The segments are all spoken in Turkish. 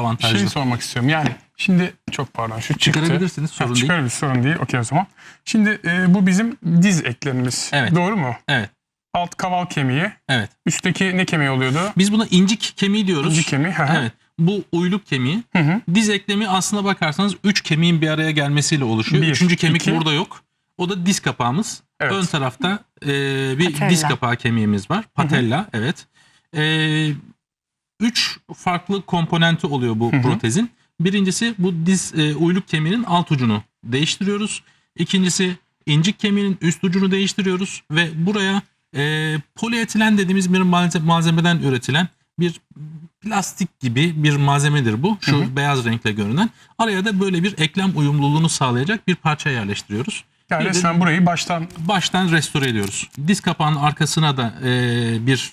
avantajlı. Şey sormak istiyorum. Yani şimdi çok pardon şu çıktı. Çıkarabilirsiniz, sorun Ha, değil. Çıkarabiliriz sorun değil. Okey o zaman. Şimdi e, bu bizim diz eklemimiz. Evet. Doğru mu? Evet. Alt kaval kemiği. Evet. Üstteki ne kemiği oluyordu? Biz buna incik kemiği diyoruz. İnci kemiği. Hı hı. Evet. Bu uyluk kemiği. Hı hı. Diz eklemi aslına bakarsanız 3 kemiğin bir araya gelmesiyle oluşuyor. Bir, Üçüncü kemik iki. burada yok. O da diz kapağımız. Evet. Ön tarafta e, bir Patella. diz kapağı kemiğimiz var. Patella evet. E, üç farklı komponenti oluyor bu Hı hı. protezin. Birincisi bu diz e, uyluk kemiğinin alt ucunu değiştiriyoruz. İkincisi incik kemiğinin üst ucunu değiştiriyoruz ve buraya e, polietilen dediğimiz bir malze- malzemeden üretilen bir plastik gibi bir malzemedir bu. Şu Hı hı. beyaz renkle görünen. Araya da böyle bir eklem uyumluluğunu sağlayacak bir parça yerleştiriyoruz. Yani Bir de resmen burayı baştan baştan restore ediyoruz. Diz kapağının arkasına da e, bir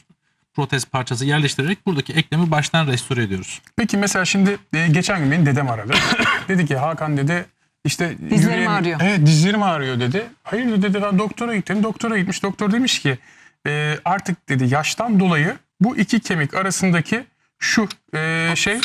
protez parçası yerleştirerek buradaki eklemi baştan restore ediyoruz. Peki mesela şimdi e, geçen gün beni dedem aradı. dedi ki Hakan dedi işte Dizlerim yürüyemi- ağrıyor. Evet dizlerim ağrıyor dedi. Hayır dedi ben doktora gittim. Doktora gitmiş. Doktor demiş ki e, artık dedi yaştan dolayı bu iki kemik arasındaki şu e, şey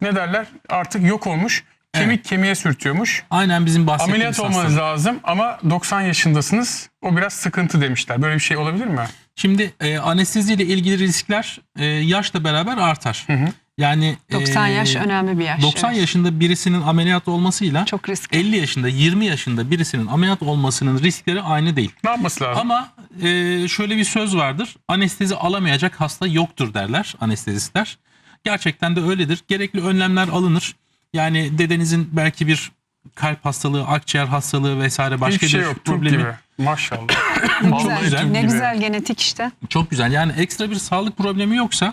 ne derler artık yok olmuş. Kemik kemiğe sürtüyormuş. Aynen bizim bahsettiğimiz Ameliyat olmanız hastalık. lazım ama 90 yaşındasınız. O biraz sıkıntı demişler. Böyle bir şey olabilir mi? Şimdi e, anestezi ile ilgili riskler e, yaşla beraber artar. hı. Yani 90 e, yaş önemli bir yaş. 90 evet. yaşında birisinin ameliyat olmasıyla Çok riskli. 50 yaşında 20 yaşında birisinin ameliyat olmasının riskleri aynı değil. Ne yapması lazım? Ama e, şöyle bir söz vardır. Anestezi alamayacak hasta yoktur derler anestezistler. Gerçekten de öyledir. Gerekli önlemler alınır. Yani dedenizin belki bir kalp hastalığı, akciğer hastalığı vesaire başka Hiçbir şey bir yok. Türk problemi. gibi. Maşallah. Vallahi güzel. Türk Ne gibi. güzel genetik işte. Çok güzel. Yani ekstra bir sağlık problemi yoksa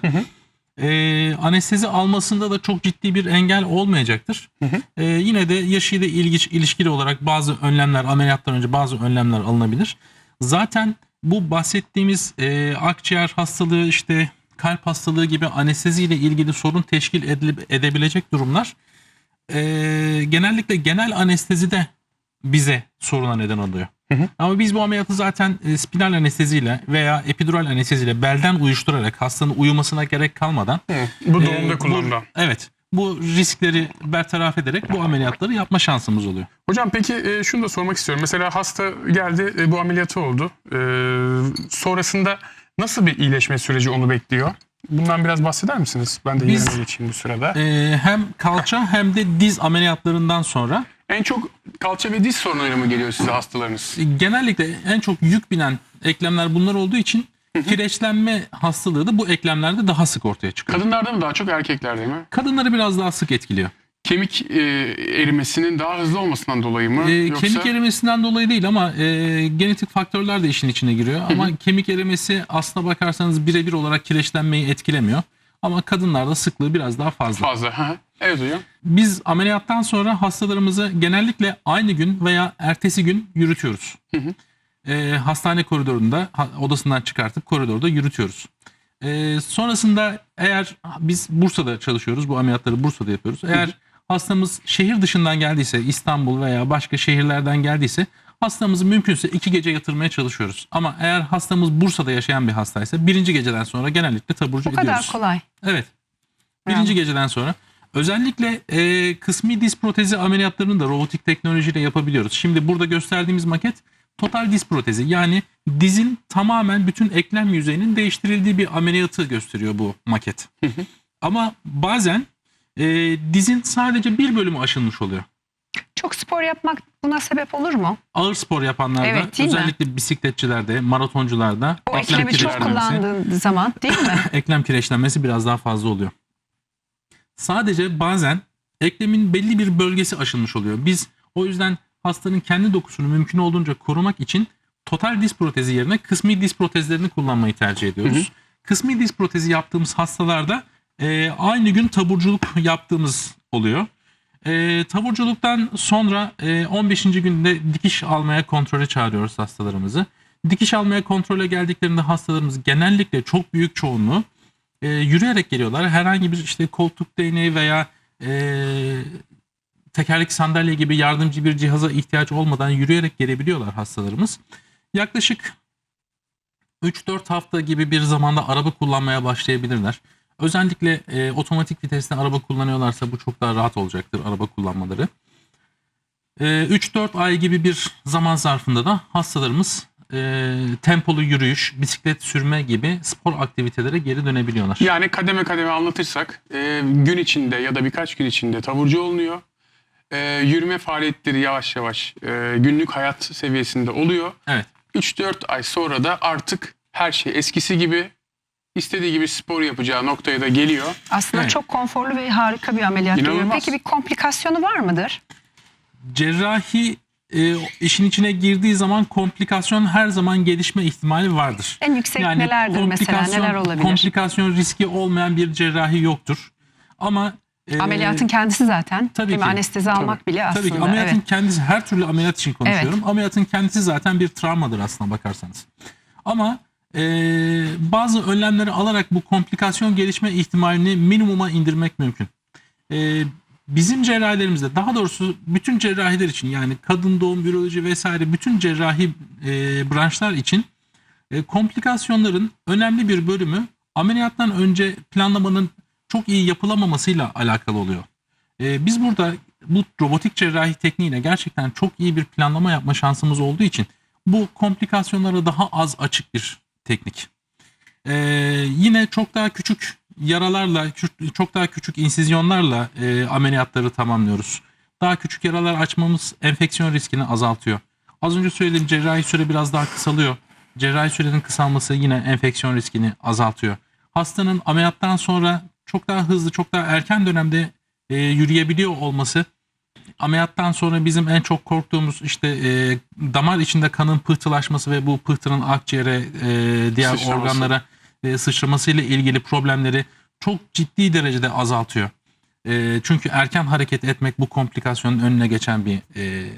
e, anestezi almasında da çok ciddi bir engel olmayacaktır. E, yine de yaşıyla ilgiç, ilişkili olarak bazı önlemler, ameliyattan önce bazı önlemler alınabilir. Zaten bu bahsettiğimiz e, akciğer hastalığı işte kalp hastalığı gibi anesteziyle ilgili sorun teşkil edilip, edebilecek durumlar e, genellikle genel anestezide bize soruna neden oluyor. Ama biz bu ameliyatı zaten e, spinal anesteziyle veya epidural anesteziyle belden uyuşturarak hastanın uyumasına gerek kalmadan Hı, Bu e, doğumda bu- kullanılan. evet. Bu riskleri bertaraf ederek bu ameliyatları yapma şansımız oluyor. Hocam peki e, şunu da sormak istiyorum. Mesela hasta geldi e, bu ameliyatı oldu. E, sonrasında nasıl bir iyileşme süreci onu bekliyor? Bundan biraz bahseder misiniz? Ben de Biz- yerine geçeyim bu sırada. E, hem kalça hem de diz ameliyatlarından sonra en çok kalça ve diz sorunuyla mı geliyor size hastalarınız? e, genellikle en çok yük binen eklemler bunlar olduğu için kireçlenme hastalığı da bu eklemlerde daha sık ortaya çıkıyor. Kadınlarda mı daha çok erkeklerde mi? Kadınları biraz daha sık etkiliyor. Kemik e, erimesinin daha hızlı olmasından dolayı mı? Ee, Yoksa Kemik erimesinden dolayı değil ama e, genetik faktörler de işin içine giriyor. Ama kemik erimesi aslına bakarsanız birebir olarak kireçlenmeyi etkilemiyor. Ama kadınlarda sıklığı biraz daha fazla. fazla? Hı hı. Evet hocam. Biz ameliyattan sonra hastalarımızı genellikle aynı gün veya ertesi gün yürütüyoruz. Ee, hastane koridorunda odasından çıkartıp koridorda yürütüyoruz. Ee, sonrasında eğer biz Bursa'da çalışıyoruz, bu ameliyatları Bursa'da yapıyoruz. Eğer hastamız şehir dışından geldiyse, İstanbul veya başka şehirlerden geldiyse hastamızı mümkünse iki gece yatırmaya çalışıyoruz. Ama eğer hastamız Bursa'da yaşayan bir hastaysa birinci geceden sonra genellikle taburcu Bu kadar ediyoruz. kolay. Evet. Birinci geceden sonra. Özellikle e, kısmi diz protezi ameliyatlarını da robotik teknolojiyle yapabiliyoruz. Şimdi burada gösterdiğimiz maket total diz protezi. Yani dizin tamamen bütün eklem yüzeyinin değiştirildiği bir ameliyatı gösteriyor bu maket. Ama bazen e, dizin sadece bir bölümü aşılmış oluyor. Çok spor yapmak buna sebep olur mu? Ağır spor yapanlarda, Evet, değil mi? özellikle bisikletçilerde, maratoncularda O eklemi çok kireçlenmesi- kullandığın zaman değil mi? eklem kireçlenmesi biraz daha fazla oluyor. Sadece bazen eklemin belli bir bölgesi aşılmış oluyor. Biz o yüzden hastanın kendi dokusunu mümkün olduğunca korumak için total diz protezi yerine kısmi diz protezlerini kullanmayı tercih ediyoruz. Kısmi diz protezi yaptığımız hastalarda e, aynı gün taburculuk yaptığımız oluyor. E, taburculuktan sonra e, 15. günde dikiş almaya kontrole çağırıyoruz hastalarımızı. Dikiş almaya kontrole geldiklerinde hastalarımız genellikle çok büyük çoğunluğu e, yürüyerek geliyorlar. Herhangi bir işte koltuk değneği veya e, tekerlekli sandalye gibi yardımcı bir cihaza ihtiyaç olmadan yürüyerek gelebiliyorlar hastalarımız. Yaklaşık 3-4 hafta gibi bir zamanda araba kullanmaya başlayabilirler. Özellikle e, otomatik vitesli araba kullanıyorlarsa bu çok daha rahat olacaktır araba kullanmaları. E, 3-4 ay gibi bir zaman zarfında da hastalarımız e, tempolu yürüyüş, bisiklet sürme gibi spor aktivitelere geri dönebiliyorlar. Yani kademe kademe anlatırsak e, gün içinde ya da birkaç gün içinde taburcu olunuyor. E, yürüme faaliyetleri yavaş yavaş e, günlük hayat seviyesinde oluyor. Evet. 3-4 ay sonra da artık her şey eskisi gibi istediği gibi spor yapacağı noktaya da geliyor. Aslında Evet. çok konforlu ve harika bir ameliyat diyor. İnanılmaz. Peki bir komplikasyonu var mıdır? Cerrahi e, işin içine girdiği zaman komplikasyon her zaman gelişme ihtimali vardır. En yüksek nelerdir mesela? komplikasyon- Neler olabilir? Komplikasyon riski olmayan bir cerrahi yoktur. Ama e, Ameliyatın kendisi zaten. tabii değil mi? ki. Anestezi almak bile aslında. Tabii ki ameliyatın evet. kendisi her türlü ameliyat için konuşuyorum. Ameliyatın kendisi zaten bir travmadır aslına bakarsanız. Ama e, bazı önlemleri alarak bu komplikasyon gelişme ihtimalini minimuma indirmek mümkün. E, bizim cerrahilerimizde daha doğrusu bütün cerrahiler için yani kadın doğum, biyoloji vesaire bütün cerrahi e, branşlar için e, komplikasyonların önemli bir bölümü ameliyattan önce planlamanın çok iyi yapılamamasıyla alakalı oluyor. E, biz burada bu robotik cerrahi tekniğiyle gerçekten çok iyi bir planlama yapma şansımız olduğu için bu komplikasyonlara daha az açık bir teknik. E, yine çok daha küçük yaralarla, çok daha küçük insizyonlarla e, ameliyatları tamamlıyoruz. Daha küçük yaralar açmamız enfeksiyon riskini azaltıyor. Az önce söylediğim cerrahi süre biraz daha kısalıyor. Cerrahi sürenin kısalması yine enfeksiyon riskini azaltıyor. Hastanın ameliyattan sonra çok daha hızlı, çok daha erken dönemde e, yürüyebiliyor olması ameliyattan sonra bizim en çok korktuğumuz işte e, damar içinde kanın pıhtılaşması ve bu pıhtının akciğere e, diğer Sıçraması. organlara e, sıçramasıyla ilgili problemleri çok ciddi derecede azaltıyor. E, çünkü erken hareket etmek bu komplikasyonun önüne geçen bir e,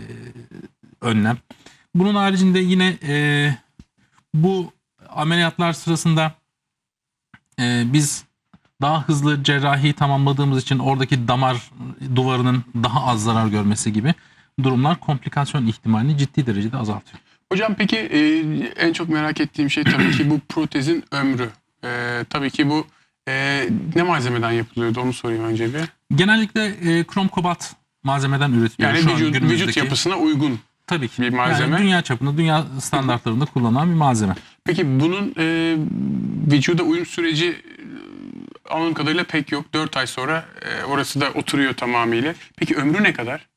önlem. Bunun haricinde yine e, bu ameliyatlar sırasında e, biz daha hızlı cerrahi tamamladığımız için oradaki damar duvarının daha az zarar görmesi gibi durumlar komplikasyon ihtimalini ciddi derecede azaltıyor. Hocam peki e, en çok merak ettiğim şey tabii ki bu protezin ömrü. E, tabii ki bu e, ne malzemeden yapılıyordu onu sorayım önce bir. Genellikle e, krom kobalt malzemeden üretiliyor. Yani Şu vücut, vücut yapısına uygun. tabii ki bir malzeme. Yani dünya çapında, dünya standartlarında kullanılan bir malzeme. Peki bunun e, vücuda uyum süreci anladığım kadarıyla pek yok. 4 ay sonra e, orası da oturuyor tamamıyla. Peki ömrü ne kadar?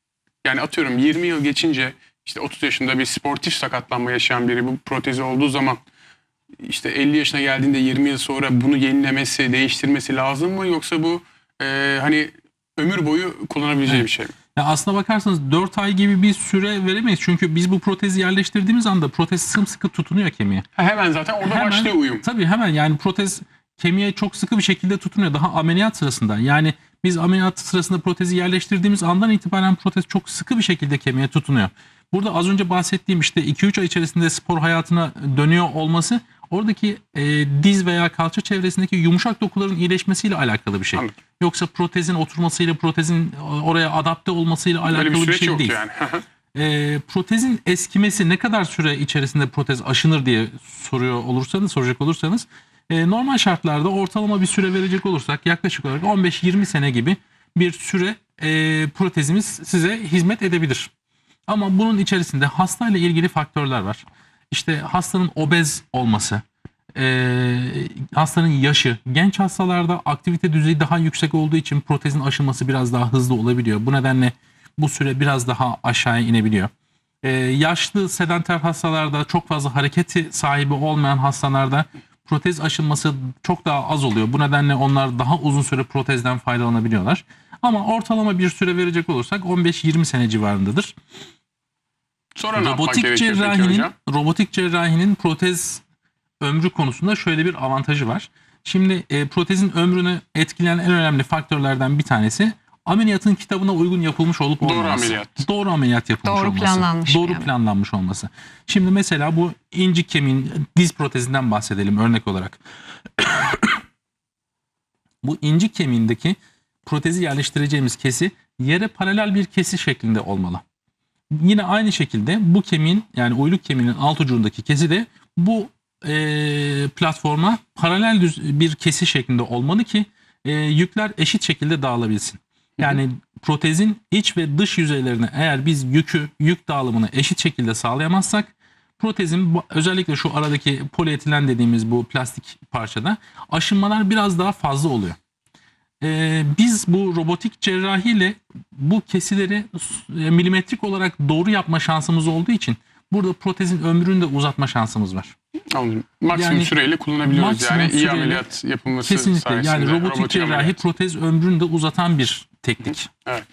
Yani atıyorum 20 yıl geçince işte 30 yaşında bir sportif sakatlanma yaşayan biri bu protezi olduğu zaman işte 50 yaşına geldiğinde 20 yıl sonra bunu yenilemesi, değiştirmesi lazım mı? Yoksa bu e, hani ömür boyu kullanabileceği bir şey mi? Ya aslına bakarsanız 4 ay gibi bir süre veremeyiz. Çünkü biz bu protezi yerleştirdiğimiz anda protez sımsıkı tutunuyor kemiğe. Ha, hemen zaten orada Hemen- başlıyor uyum. Tabii hemen yani protez kemiğe çok sıkı bir şekilde tutunuyor. Daha ameliyat sırasında. Yani biz ameliyat sırasında protezi yerleştirdiğimiz andan itibaren protez çok sıkı bir şekilde kemiğe tutunuyor. Burada az önce bahsettiğim işte 2-3 ay içerisinde spor hayatına dönüyor olması oradaki e, diz veya kalça çevresindeki yumuşak dokuların iyileşmesiyle alakalı bir şey. Anladım. Yoksa protezin oturmasıyla, protezin oraya adapte olmasıyla Böyle alakalı bir bir, şey yok değil. yani. E, protezin eskimesi ne kadar süre içerisinde protez aşınır diye soruyor olursanız, soracak olursanız e, normal şartlarda ortalama bir süre verecek olursak yaklaşık olarak 15-20 sene gibi bir süre e, protezimiz size hizmet edebilir. Ama bunun içerisinde hastayla ilgili faktörler var. İşte hastanın obez olması, e, hastanın yaşı, genç hastalarda aktivite düzeyi daha yüksek olduğu için protezin aşılması biraz daha hızlı olabiliyor. Bu nedenle bu süre biraz daha aşağıya inebiliyor. Ee, yaşlı sedanter hastalarda çok fazla hareketi sahibi olmayan hastalarda protez aşılması çok daha az oluyor. Bu nedenle onlar daha uzun süre protezden faydalanabiliyorlar. Ama ortalama bir süre verecek olursak 15-20 sene civarındadır. Sonra Robotik cerrahinin robotik cerrahinin protez ömrü konusunda şöyle bir avantajı var. Şimdi e, protezin ömrünü etkileyen en önemli faktörlerden bir tanesi ameliyatın kitabına uygun yapılmış olup Doğru olmaması. ameliyat. Doğru ameliyat yapılmış Doğru olması. planlanmış Doğru yani. planlanmış olması. Şimdi mesela bu incik kemiğin diz protezinden bahsedelim örnek olarak. bu incik kemiğindeki protezi yerleştireceğimiz kesi yere paralel bir kesi şeklinde olmalı. Yine aynı şekilde bu kemiğin yani uyluk kemiğinin alt ucundaki kesi de bu e, platforma paralel düz bir kesi şeklinde olmalı ki e, yükler eşit şekilde dağılabilsin. Yani protezin iç ve dış yüzeylerine eğer biz yükü, yük dağılımını eşit şekilde sağlayamazsak protezin özellikle şu aradaki polietilen dediğimiz bu plastik parçada aşınmalar biraz daha fazla oluyor. Ee, biz bu robotik cerrahiyle bu kesileri e, milimetrik olarak doğru yapma şansımız olduğu için burada protezin ömrünü de uzatma şansımız var. Anladım. Maksimum Yani süreyle kullanabiliyoruz maksimum yani iyi ameliyat yapılması Kesinlikle sayesinde. yani robotik cerrahi protez ömrünü de uzatan bir teknik. Evet.